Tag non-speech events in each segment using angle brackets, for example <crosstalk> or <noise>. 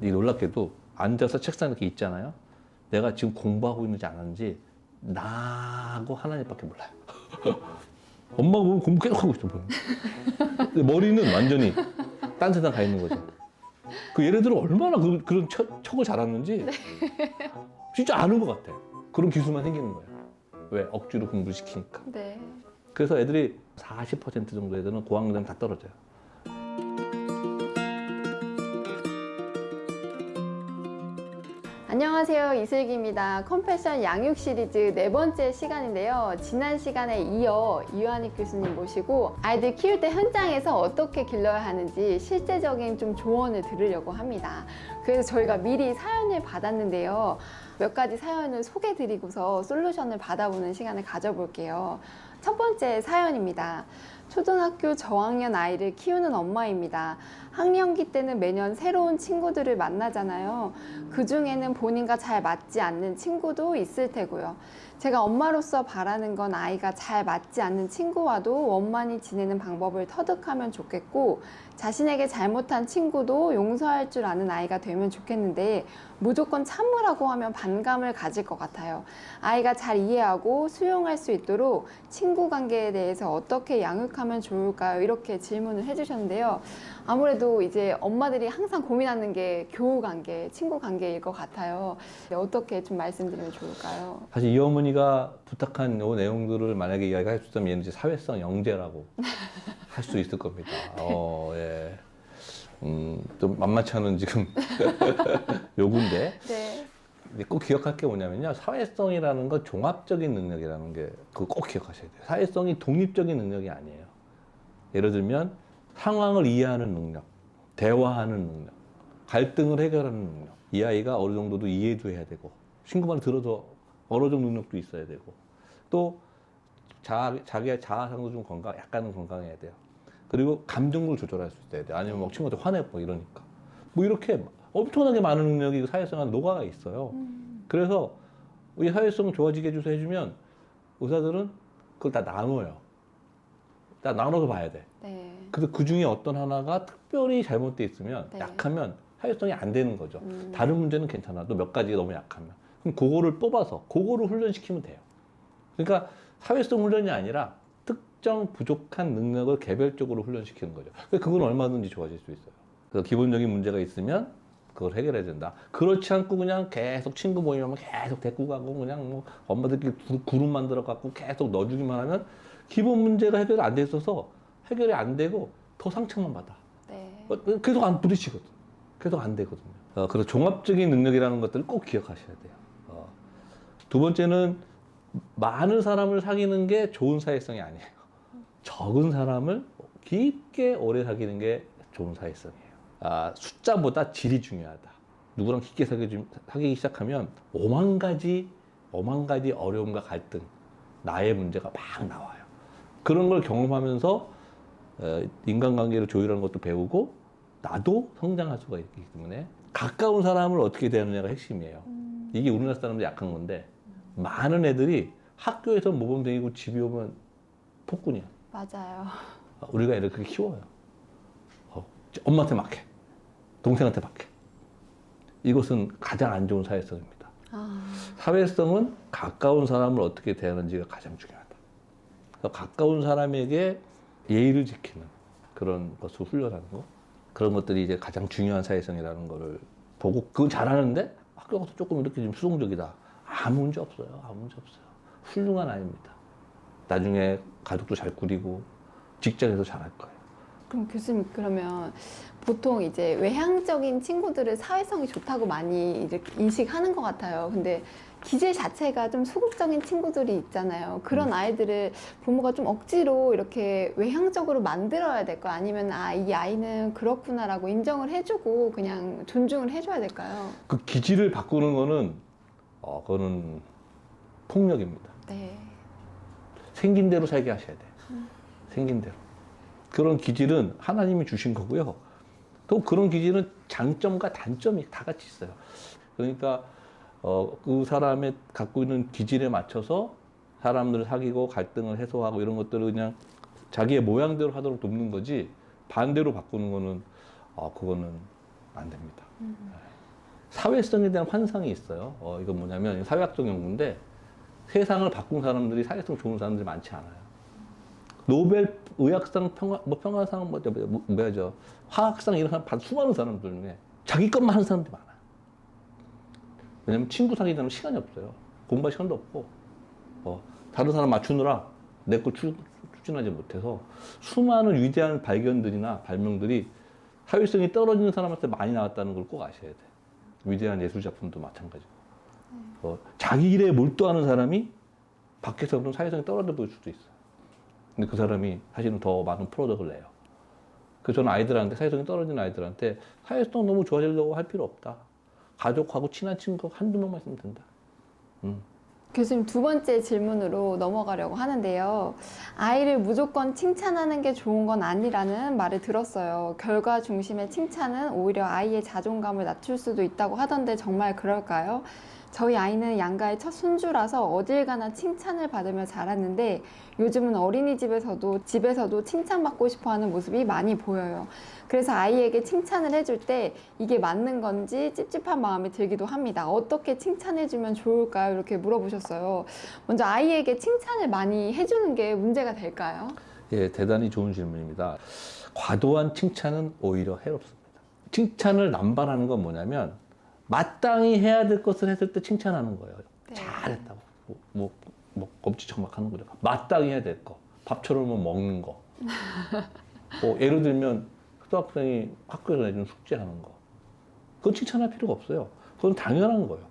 이 놀랍게도 앉아서 책상 이렇게 있잖아요. 내가 지금 공부하고 있는지 안 하는지 나하고 하나님밖에 몰라요. <laughs> 엄마가 보면 공부 계속 하고 있어 보여. 근데 머리는 완전히 딴 세상 가 있는 거죠. 그 얘네들은 얼마나 그, 그런 척, 척을 잘하는지 진짜 아는 것 같아. 그런 기술만 생기는 거예요. 왜? 억지로 공부를 시키니까. 네. 그래서 애들이 40% 정도 애들은 고학년 다 떨어져요. 안녕하세요. 이슬기입니다. 컴패션 양육 시리즈 네 번째 시간인데요. 지난 시간에 이어 이완익 교수님 모시고 아이들 키울 때 현장에서 어떻게 길러야 하는지 실제적인 좀 조언을 들으려고 합니다. 그래서 저희가 미리 사연을 받았는데요. 몇 가지 사연을 소개 드리고서 솔루션을 받아보는 시간을 가져볼게요. 첫 번째 사연입니다. 초등학교 저학년 아이를 키우는 엄마입니다. 학령기 때는 매년 새로운 친구들을 만나잖아요. 그 중에는 본인과 잘 맞지 않는 친구도 있을 테고요. 제가 엄마로서 바라는 건 아이가 잘 맞지 않는 친구와도 원만히 지내는 방법을 터득하면 좋겠고, 자신에게 잘못한 친구도 용서할 줄 아는 아이가 되면 좋겠는데, 무조건 참으라고 하면 반감을 가질 것 같아요. 아이가 잘 이해하고 수용할 수 있도록 친구 관계에 대해서 어떻게 양육하면 좋을까요? 이렇게 질문을 해주셨는데요. 아무래도 이제 엄마들이 항상 고민하는 게 교우 관계, 친구 관계일 것 같아요. 어떻게 좀 말씀드리면 좋을까요? 사실 이 어머니가 부탁한 요 내용들을 만약에 이야기할 수 있다면 얘는 이제 사회성 영재라고 <laughs> 할 수 있을 겁니다. 어, 예. 음, 좀 만만치 않은 지금 <laughs> 요구인데 네. 꼭 기억할 게 뭐냐면요. 사회성이라는 건 종합적인 능력이라는 게 그거 꼭 기억하셔야 돼요. 사회성이 독립적인 능력이 아니에요. 예를 들면 상황을 이해하는 능력, 대화하는 능력, 갈등을 해결하는 능력. 이 아이가 어느 정도도 이해도 해야 되고 친구 말 들어서 어느 정도 능력도 있어야 되고 또 자, 자기의 자아상도 좀 건강, 약간은 건강해야 돼요. 그리고 감정을 조절할 수 있어야 돼요. 아니면 막 친구한테 화내고 이러니까. 뭐 이렇게 엄청나게 많은 능력이 그 사회성 안에 녹아가 있어요. 그래서 우리 사회성 좋아지게 해줘서 해주면 의사들은 그걸 다 나눠요. 다 나눠서 봐야 돼. 네. 그래서 그 중에 어떤 하나가 특별히 잘못돼 있으면 네. 약하면 사회성이 안 되는 거죠. 음. 다른 문제는 괜찮아. 또몇 가지가 너무 약하면. 그럼 그거를 뽑아서 그거를 훈련시키면 돼요. 그러니까 사회성 훈련이 아니라 특정 부족한 능력을 개별적으로 훈련시키는 거죠. 그러니까 그건 얼마든지 좋아질 수 있어요. 그래서 기본적인 문제가 있으면 그걸 해결해야 된다. 그렇지 않고 그냥 계속 친구 모임하면 계속 데리고 가고 그냥 뭐 엄마들끼리 구- 그룹 만들어 갖고 계속 넣어주기만 하면 기본 문제가 해결이 안돼 있어서 해결이 안 되고 더 상처만 받아. 네. 어, 계속 안 부딪히거든. 계속 안 되거든요. 어, 그래서 종합적인 능력이라는 것들을 꼭 기억하셔야 돼요. 어. 두 번째는 많은 사람을 사귀는 게 좋은 사회성이 아니에요. 적은 사람을 깊게 오래 사귀는 게 좋은 사회성이에요. 아, 숫자보다 질이 중요하다. 누구랑 깊게 사귀, 사귀기 시작하면 오만 가지, 오만 가지 어려움과 갈등, 나의 문제가 막 나와요. 그런 걸 경험하면서 어, 인간관계를 조율하는 것도 배우고 나도 성장할 수가 있기 때문에 가까운 사람을 어떻게 대하느냐가 핵심이에요. 이게 우리나라 사람들 약한 건데 많은 애들이 학교에서 모범생이고 집에 오면 폭군이야. 맞아요. 아, 우리가 애를 그렇게 키워요. 어, 엄마한테 막해. 동생한테 막해. 이것은 가장 안 좋은 사회성입니다. 아, 사회성은 가까운 사람을 어떻게 대하는지가 가장 중요하다. 가까운 사람에게 예의를 지키는 그런 것을 훈련하는 거. 그런 것들이 이제 가장 중요한 사회성이라는 거를 보고 그건 잘하는데 학교 가서 조금 이렇게 좀 수동적이다. 아무 문제 없어요. 아무 문제 없어요. 훌륭한 아이입니다. 나중에 가족도 잘 꾸리고 직장에서 잘할 거예요. 그럼 교수님 그러면 보통 이제 외향적인 친구들을 사회성이 좋다고 많이 이렇게 인식하는 것 같아요. 근데 기질 자체가 좀 소극적인 친구들이 있잖아요. 그런 아이들을 부모가 좀 억지로 이렇게 외향적으로 만들어야 될까? 아니면 아, 이 아이는 그렇구나라고 인정을 해주고 그냥 존중을 해줘야 될까요? 그 기질을 바꾸는 거는 어, 그거는 폭력입니다. 네. 생긴 대로 살게 하셔야 돼 요. 생긴 대로. 그런 기질은 하나님이 주신 거고요. 또 그런 기질은 장점과 단점이 다 같이 있어요. 그러니까 어, 그 사람의 갖고 있는 기질에 맞춰서 사람들을 사귀고 갈등을 해소하고 이런 것들을 그냥 자기의 모양대로 하도록 돕는 거지 반대로 바꾸는 거는 어, 그거는 안 됩니다. 네. 사회성에 대한 환상이 있어요. 어, 이건 뭐냐면 사회학적 연구인데 세상을 바꾼 사람들이 사회성 좋은 사람들이 많지 않아요. 노벨 의학상 평화 뭐 평화상 뭐, 뭐 뭐야죠 화학상 이런 사람 받 수많은 사람들 중에 자기 것만 하는 사람들이 많아. 왜냐면 친구 사귀려면 시간이 없어요. 공부할 시간도 없고 어, 다른 사람 맞추느라 내 걸 추진하지 못해서 수많은 위대한 발견들이나 발명들이 사회성이 떨어지는 사람한테 많이 나왔다는 걸 꼭 아셔야 돼. 위대한 예술 작품도 마찬가지고. 어, 자기 일에 몰두하는 사람이 밖에서 그런 사회성이 떨어져 보일 수도 있어요. 근데 그 사람이 사실은 더 많은 프로덕트를 내요. 그래서 저는 아이들한테 사회성이 떨어진 아이들한테 사회성 너무 좋아지려고 할 필요 없다. 가족하고 친한 친구 한두 명만 있으면 된다. 음. 교수님 두 번째 질문으로 넘어가려고 하는데요. 아이를 무조건 칭찬하는 게 좋은 건 아니라는 말을 들었어요. 결과 중심의 칭찬은 오히려 아이의 자존감을 낮출 수도 있다고 하던데 정말 그럴까요? 저희 아이는 양가의 첫 손주라서 어딜 가나 칭찬을 받으며 자랐는데 요즘은 어린이집에서도 집에서도 칭찬받고 싶어 하는 모습이 많이 보여요. 그래서 아이에게 칭찬을 해줄 때 이게 맞는 건지 찝찝한 마음이 들기도 합니다. 어떻게 칭찬해주면 좋을까요? 이렇게 물어보셨어요. 먼저 아이에게 칭찬을 많이 해주는 게 문제가 될까요? 예, 대단히 좋은 질문입니다. 과도한 칭찬은 오히려 해롭습니다. 칭찬을 남발하는 건 뭐냐면 마땅히 해야 될 것을 했을 때 칭찬하는 거예요. 네. 잘했다고. 뭐, 뭐, 뭐 검지척막 하는 거죠. 마땅히 해야 될 거. 밥처럼 뭐 먹는 거. <laughs> 뭐 예를 들면 초등학생이 학교에서 내주는 숙제하는 거. 그건 칭찬할 필요가 없어요. 그건 당연한 거예요.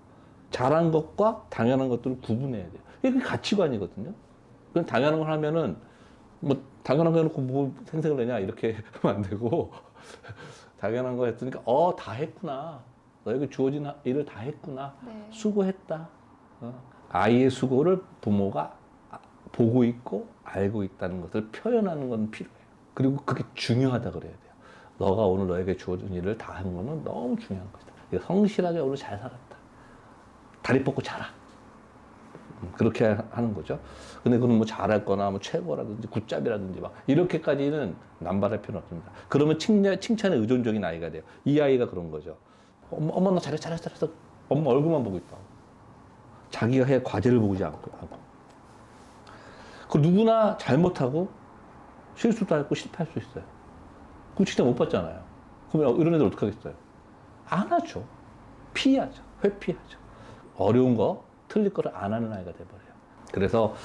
잘한 것과 당연한 것들을 구분해야 돼요. 이게 가치관이거든요. 그건 당연한 걸 하면은 뭐 당연한 거 해놓고 뭐 생색을 내냐 이렇게 <laughs> 하면 안 되고 <laughs> 당연한 거 했으니까 어 다 했구나 너에게 주어진 하- 일을 다 했구나 네. 수고했다 어. 아이의 수고를 부모가 아- 보고 있고 알고 있다는 것을 표현하는 건 필요해요 그리고 그게 중요하다 그래야 돼요 너가 오늘 너에게 주어진 일을 다 한 거는 너무 중요한 것이다 성실하게 오늘 잘 살았다 다리 뻗고 자라 음, 그렇게 하- 하는 거죠. 근데 그건 뭐 잘할 거나 뭐 최고라든지 굿잡이라든지 막 이렇게까지는 남발할 필요는 없습니다. 그러면 칭찬, 칭찬에 의존적인 아이가 돼요. 이 아이가 그런 거죠. 엄마, 엄마 나 잘했어, 잘했어, 잘했어. 엄마 얼굴만 보고 있다. 자기가 해 과제를 보지 않고. 그 누구나 잘못하고 실수도 하고 실패할 수 있어요. 그 칭찬 못 받잖아요. 그러면 이런 애들 어떡하겠어요? 안 하죠. 피하죠. 회피하죠. 어려운 거, 틀릴 거를 안 하는 아이가 돼버려요. 그래서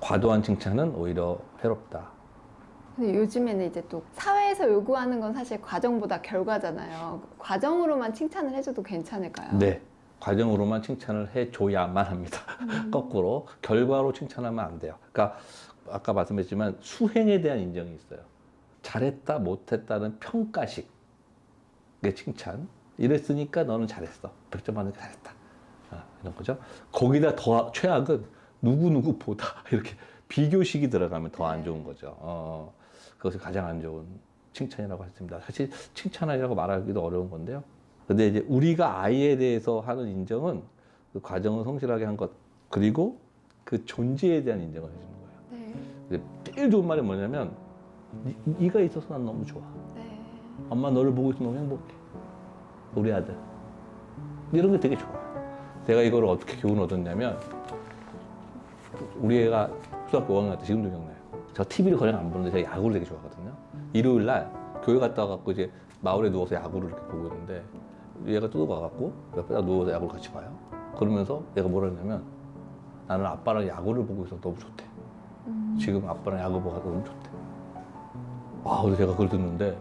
과도한 칭찬은 오히려 해롭다. 근데 요즘에는 이제 또 사회에서 요구하는 건 사실 과정보다 결과잖아요. 과정으로만 칭찬을 해줘도 괜찮을까요? 네. 과정으로만 칭찬을 해줘야만 합니다. <laughs> 거꾸로 결과로 칭찬하면 안 돼요. 그러니까 아까 말씀했지만 수행에 대한 인정이 있어요. 잘했다, 못했다는 평가식의 칭찬. 이랬으니까 너는 잘했어. 100점 받는 게 잘했다. 아, 이런 거죠. 거기다 더 최악은 누구누구보다 <laughs> 이렇게 비교식이 들어가면 더 안 좋은 거죠. 어, 그것이 가장 안 좋은 칭찬이라고 했습니다. 사실 칭찬이라고 말하기도 어려운 건데요. 근데 이제 우리가 아이에 대해서 하는 인정은 그 과정을 성실하게 한 것, 그리고 그 존재에 대한 인정을 해주는 거예요. 네. 제일 좋은 말이 뭐냐면, 니, 네가 있어서 난 너무 좋아. 네. 엄마 너를 보고 있으면 너무 행복해. 우리 아들. 이런 게 되게 좋아요. 제가 이걸 어떻게 교훈을 얻었냐면, 우리 애가 초등학교 5학년 때 지금도 기억나요. 저 TV를 거의 안 보는데 제가 야구를 되게 좋아하거든요. 일요일 날 교회 갔다 와갖고 이제 마을에 누워서 야구를 이렇게 보고 있는데 얘가 뜯어가갖고 옆에다 누워서 야구를 같이 봐요. 그러면서 얘가 뭐라 했냐면 나는 아빠랑 야구를 보고 있어서 너무 좋대. 음. 지금 아빠랑 야구 보고 너무 좋대. 아, 그래서 제가 그걸 듣는데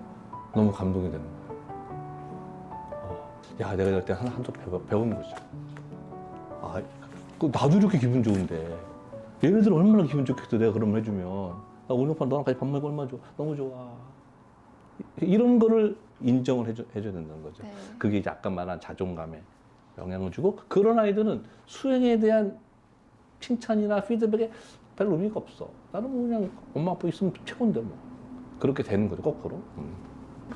너무 감동이 되는 거예요. 어, 야, 내가 이럴 때 하나 한쪽 배우는 거죠. 아, 그 나도 이렇게 기분 좋은데 얘네들 얼마나 기분 좋겠어. 내가 그런 걸 해주면. 나 오늘 밤 너랑 같이 밥 먹고 얼마나 좋아. 너무 좋아. 이- 이런 거를 인정을 해줘, 해줘야 된다는 거죠. 네. 그게 이제 아까 말한 자존감에 영향을 주고 그런 아이들은 수행에 대한 칭찬이나 피드백에 별 의미가 없어. 나는 뭐 그냥 엄마 아빠 있으면 최고인데 뭐. 그렇게 되는 거죠, 거꾸로. 음.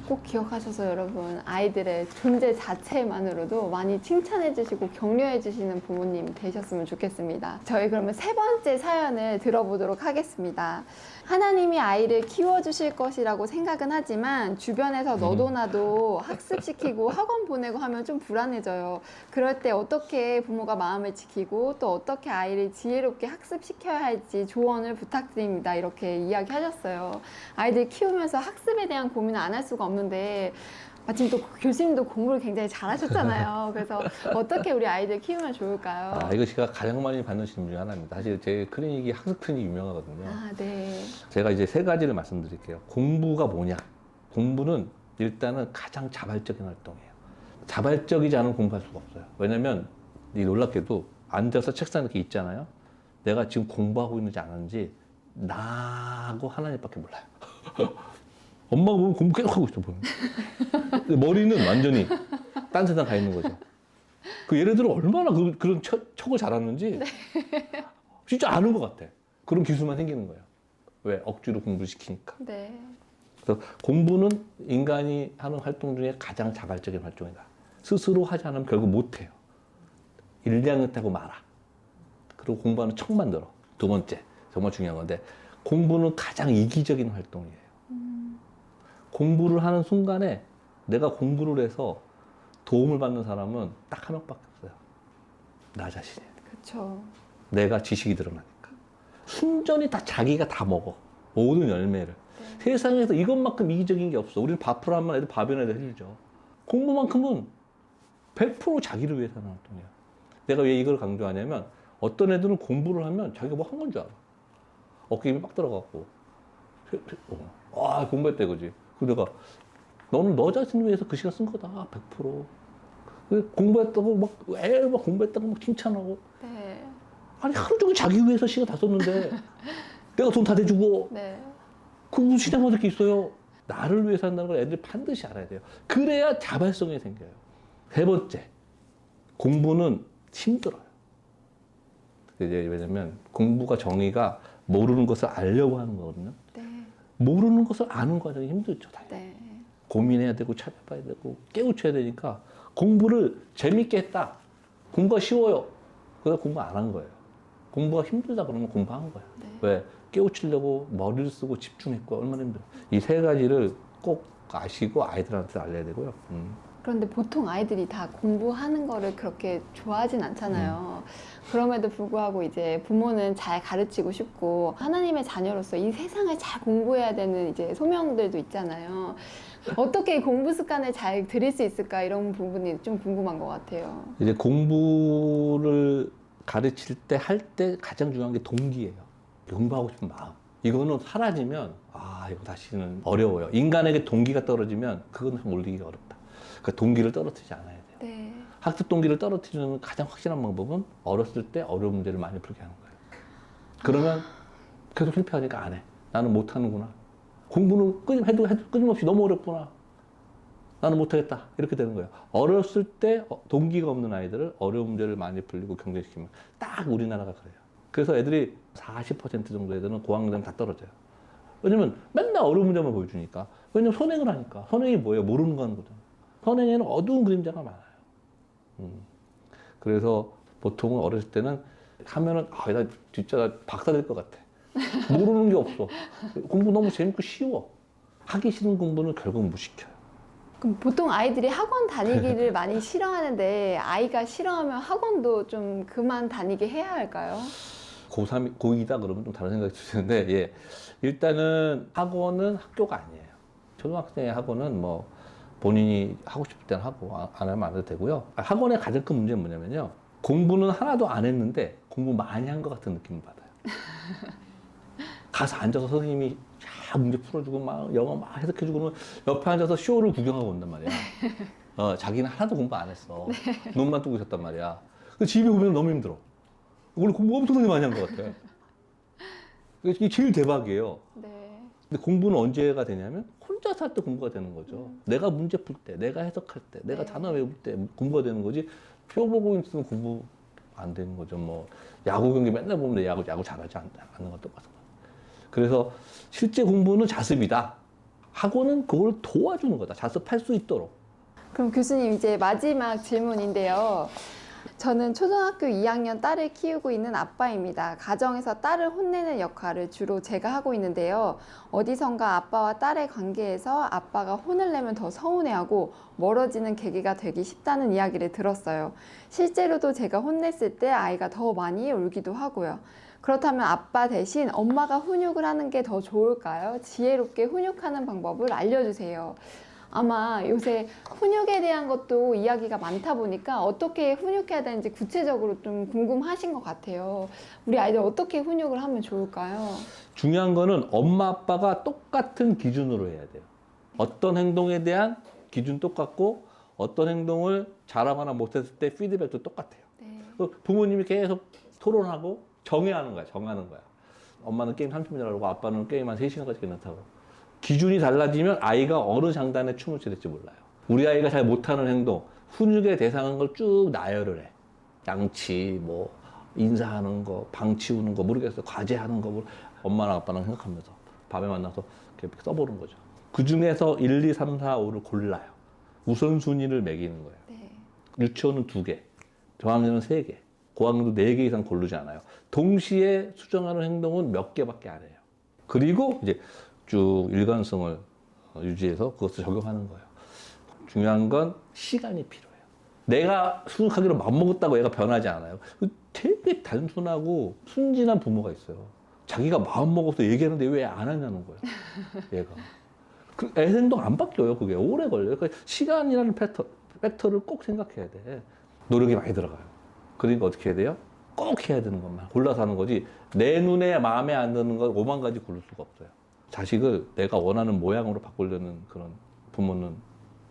꼭 기억하셔서 여러분 아이들의 존재 자체만으로도 많이 칭찬해 주시고 격려해 주시는 부모님 되셨으면 좋겠습니다. 저희 그러면 세 번째 사연을 들어보도록 하겠습니다. 하나님이 아이를 키워 주실 것이라고 생각은 하지만 주변에서 너도 나도 학습시키고 학원 보내고 하면 좀 불안해져요. 그럴 때 어떻게 부모가 마음을 지키고 또 어떻게 아이를 지혜롭게 학습시켜야 할지 조언을 부탁드립니다. 이렇게 이야기하셨어요. 아이들 키우면서 학습에 대한 고민을 안 할 수가 없는데 마침 또 교수님도 공부를 굉장히 잘하셨잖아요. <laughs> 그래서 어떻게 우리 아이들 키우면 좋을까요? 아, 이거 제가 가장 많이 받는 질문 중에 하나입니다. 사실 제 클리닉이 학습 클리닉 유명하거든요. 아, 네. 제가 이제 세 가지를 말씀드릴게요. 공부가 뭐냐? 공부는 일단은 가장 자발적인 활동이에요. 자발적이지 않은 공부할 수가 없어요. 왜냐면 이 놀랍게도 앉아서 책상 이렇게 있잖아요. 내가 지금 공부하고 있는지 안 하는지 나하고 하나님밖에 몰라요. <laughs> 엄마가 보면 공부 계속 하고 있어 보면. 근데 머리는 완전히 딴 세상 가 있는 거죠. 그 예를 들어 얼마나 그, 그런 척, 척을 잘하는지 진짜 아는 것 같아. 그런 기술만 생기는 거예요. 왜? 억지로 공부를 시키니까. 네. 그래서 공부는 인간이 하는 활동 중에 가장 자발적인 활동이다. 스스로 하지 않으면 결국 못해요. 일량했다고 말아. 그리고 공부하는 척 만 들어. 두 번째, 정말 중요한 건데, 공부는 가장 이기적인 활동이에요. 공부를 하는 순간에 내가 공부를 해서 도움을 받는 사람은 딱 한 명밖에 없어요. 나 자신이에요. 그렇죠. 내가 지식이 드러나니까. 순전히 다 자기가 다 먹어. 모든 열매를. 세상에서 이것만큼 이기적인 게 없어. 우리는 밥을 하면 애들 밥이나 애들 해주죠. 공부만큼은 100% 자기를 위해서 하는 활동이야. 내가 왜 이걸 강조하냐면 어떤 애들은 공부를 하면 자기가 뭐 한 건 줄 알아. 어깨 힘이 빡 들어가고. 어, 아, 공부했다 이거지. 그 내가 너는 너 자신을 위해서 그 시간 쓴 거다. 100%. 그 공부했다고 막, 애 막 공부했다고 막 칭찬하고. 네. 아니 하루 종일 자기 위해서 시간 다 썼는데 <laughs> 내가 돈 다 대주고 네. 그 무슨 시장 받을 게 있어요. 나를 위해서 한다는 걸 애들이 반드시 알아야 돼요. 그래야 자발성이 생겨요. 세 번째, 공부는 힘들어요. 이제 왜냐면 공부가 정의가 모르는 것을 알려고 하는 거거든요. 네. 모르는 것을 아는 과정이 힘들죠. 네. 고민해야 되고 찾아봐야 되고 깨우쳐야 되니까 공부를 재밌게 했다. 공부가 쉬워요. 그래서 공부 안 한 거예요. 공부가 힘들다 그러면 공부한 거야. 네. 왜? 깨우치려고 머리를 쓰고 집중했고 얼마나 힘들어. 이 세 가지를 꼭 아시고 아이들한테 알려야 되고요. 음. 그런데 보통 아이들이 다 공부하는 거를 그렇게 좋아하진 않잖아요. 그럼에도 불구하고 이제 부모는 잘 가르치고 싶고 하나님의 자녀로서 이 세상을 잘 공부해야 되는 이제 소명들도 있잖아요. 어떻게 이 공부 습관을 잘 들일 수 있을까 이런 부분이 좀 궁금한 것 같아요. 이제 공부를 가르칠 때할때 가장 중요한 게 동기예요. 공부하고 싶은 마음. 이거는 사라지면 아 이거 다시는 어려워요. 인간에게 동기가 떨어지면 그건 참 올리기가 어렵다. 그러니까 동기를 떨어뜨리지 않아야 돼요. 네. 학습 동기를 떨어뜨리는 가장 확실한 방법은 어렸을 때 어려운 문제를 많이 풀게 하는 거예요. 그러면 계속 실패하니까 안 해. 나는 못하는구나. 공부는 끊임, 해도, 해도 끊임없이 너무 어렵구나. 나는 못하겠다. 이렇게 되는 거예요. 어렸을 때 어, 동기가 없는 아이들을 어려운 문제를 많이 풀리고 경쟁시키면 딱 우리나라가 그래요. 그래서 애들이 40% 정도 애들은 고학년 되면 다 떨어져요. 왜냐면 맨날 어려운 문제만 보여주니까. 왜냐면 선행을 하니까. 선행이 뭐예요? 모르는 거 하는 거잖아. 선행에는 어두운 그림자가 많아요. 음. 그래서 보통은 어렸을 때는 하면은 아, 나 진짜 나 박사 될 것 같아. 모르는 게 없어. 공부 너무 재밌고 쉬워. 하기 싫은 공부는 결국 못 시켜요. 그럼 보통 아이들이 학원 다니기를 <laughs> 많이 싫어하는데 아이가 싫어하면 학원도 좀 그만 다니게 해야 할까요? 고3, 고2다 그러면 좀 다른 생각이 드시는데, 예. 일단은 학원은 학교가 아니에요. 초등학생의 학원은 뭐 본인이 하고 싶을 때는 하고 아- 안 하면 안 해도 되고요. 아, 학원의 가장 큰 문제는 뭐냐면요. 공부는 하나도 안 했는데 공부 많이 한 것 같은 느낌을 받아요. <laughs> 가서 앉아서 선생님이 쫙 문제 풀어주고 막 영어 막 해석해주고 그러면 옆에 앉아서 쇼를 구경하고 온단 말이야. <laughs> 어, 자기는 하나도 공부 안 했어. <laughs> 눈만 뜨고 있었단 말이야. 그 집에 오면 너무 힘들어. 원래 공부 엄청나게 많이 한 것 같아. 이게 제일 대박이에요. 네. 근데 공부는 언제가 되냐면 혼자서 할 때 공부가 되는 거죠. 내가 문제 풀 때, 내가 해석할 때, 내가 네. 단어 외울 때 공부가 되는 거지. 표 보고 있으면 공부 안 되는 거죠. 뭐 야구 경기 맨날 보면 내 야구 야구 잘하지 않, 않는 것 똑같은 거예요. 그래서 실제 공부는 자습이다. 학원은 그걸 도와주는 거다. 자습할 수 있도록. 그럼 교수님 이제 마지막 질문인데요. 저는 초등학교 2학년 딸을 키우고 있는 아빠입니다. 가정에서 딸을 혼내는 역할을 주로 제가 하고 있는데요. 어디선가 아빠와 딸의 관계에서 아빠가 혼을 내면 더 서운해하고 멀어지는 계기가 되기 쉽다는 이야기를 들었어요. 실제로도 제가 혼냈을 때 아이가 더 많이 울기도 하고요. 그렇다면 아빠 대신 엄마가 훈육을 하는 게 더 좋을까요? 지혜롭게 훈육하는 방법을 알려주세요. 아마 요새 훈육에 대한 것도 이야기가 많다 보니까 어떻게 훈육해야 되는지 구체적으로 좀 궁금하신 것 같아요. 우리 아이들 어떻게 훈육을 하면 좋을까요? 중요한 거는 엄마 아빠가 똑같은 기준으로 해야 돼요. 어떤 행동에 대한 기준 똑같고 어떤 행동을 잘하거나 못했을 때 피드백도 똑같아요. 네. 그 부모님이 계속 토론하고 정해하는 거야, 정하는 거야. 엄마는 게임 30분 하고 아빠는 게임 한 3시간까지 끝났다고. 기준이 달라지면 아이가 어느 장단에 춤을 춰야 될지 몰라요. 우리 아이가 잘 못하는 행동, 훈육의 대상인 걸 쭉 나열을 해. 양치, 뭐, 인사하는 거, 방 치우는 거, 모르겠어요. 과제하는 거, 뭐, 엄마랑 아빠랑 생각하면서 밤에 만나서 이렇게 써보는 거죠. 그 중에서 1, 2, 3, 4, 5를 골라요. 우선순위를 매기는 거예요. 네. 유치원은 두 개, 저학년은 세 개, 고학년도 네 개 이상 고르지 않아요. 동시에 수정하는 행동은 몇 개밖에 안 해요. 그리고 이제 쭉 일관성을 어, 유지해서 그것을 적용하는 거예요. 중요한 건 시간이 필요해요. 내가 수능하기로 맘먹었다고 얘가 변하지 않아요. 그 되게 단순하고 순진한 부모가 있어요. 자기가 마음먹어서 얘기하는데 왜 안 하냐는 거예요. <laughs> 얘가. 그 애 행동 안 바뀌어요. 그게 오래 걸려요. 그러니까 시간이라는 팩터, 팩터를 꼭 생각해야 돼. 노력이 많이 들어가요. 그러니까 어떻게 해야 돼요? 꼭 해야 되는 것만 골라서 하는 거지. 내 눈에 마음에 안 드는 걸 오만 가지 고를 수가 없어요. 자식을 내가 원하는 모양으로 바꾸려는 그런 부모는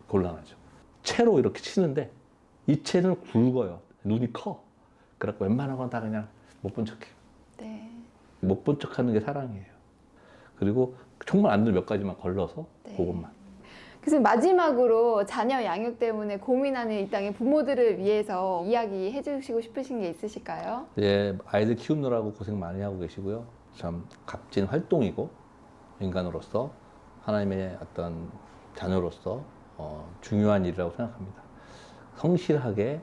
곤란하죠. 채로 이렇게 치는데 이 채는 굵어요. 눈이 커. 그래갖고 웬만한 건 다 그냥 못 본 척해요. 네. 못 본 척하는 게 사랑이에요. 그리고 정말 안 되는 몇 가지만 걸러서 네. 그것만. 그래서 마지막으로 자녀 양육 때문에 고민하는 이 땅의 부모들을 위해서 이야기해 주시고 싶으신 게 있으실까요? 예, 아이들 키우느라고 고생 많이 하고 계시고요. 참 값진 활동이고 인간으로서 하나님의 어떤 자녀로서 어, 중요한 일이라고 생각합니다. 성실하게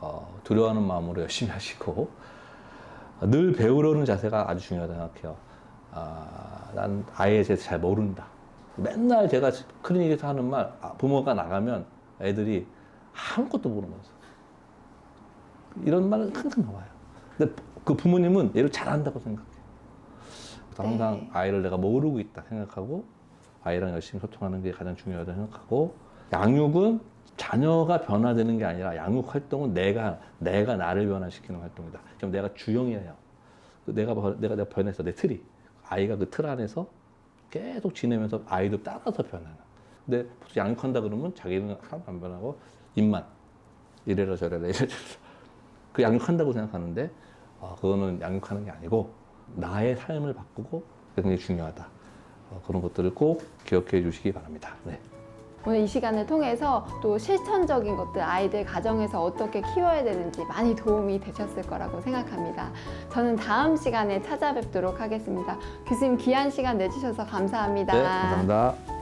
어, 두려워하는 마음으로 열심히 <laughs> 하시고 어, 늘 배우려는 자세가 아주 중요하다고 생각해요. 아, 난 아이에 대해서 잘 모른다. 맨날 제가 클리닉에서 하는 말, 아, 부모가 나가면 애들이 아무것도 모르면서 이런 말은 항상 나와요. 근데 그 부모님은 얘를 잘한다고 생각해요. 그래서 항상 네. 아이를 내가 모르고 있다 생각하고 아이랑 열심히 소통하는 게 가장 중요하다고 생각하고 양육은 자녀가 변화되는 게 아니라 양육 활동은 내가 내가 나를 변화시키는 활동이다. 그럼 내가 주형이에요. 그 내가 변- 내가 내가 변했어 내 틀이 아이가 그 틀 안에서 계속 지내면서 아이도 따라서 변하는. 근데 보통 양육한다 그러면 자기는 하나도 안 변하고 입만 이래라 저래라 이래라 그 양육한다고 생각하는데 아, 그거는 양육하는 게 아니고 나의 삶을 바꾸고 굉장히 중요하다. 어, 그런 것들을 꼭 기억해 주시기 바랍니다. 네. 오늘 이 시간을 통해서 또 실천적인 것들 아이들 가정에서 어떻게 키워야 되는지 많이 도움이 되셨을 거라고 생각합니다. 저는 다음 시간에 찾아뵙도록 하겠습니다. 교수님 귀한 시간 내주셔서 감사합니다. 네, 감사합니다.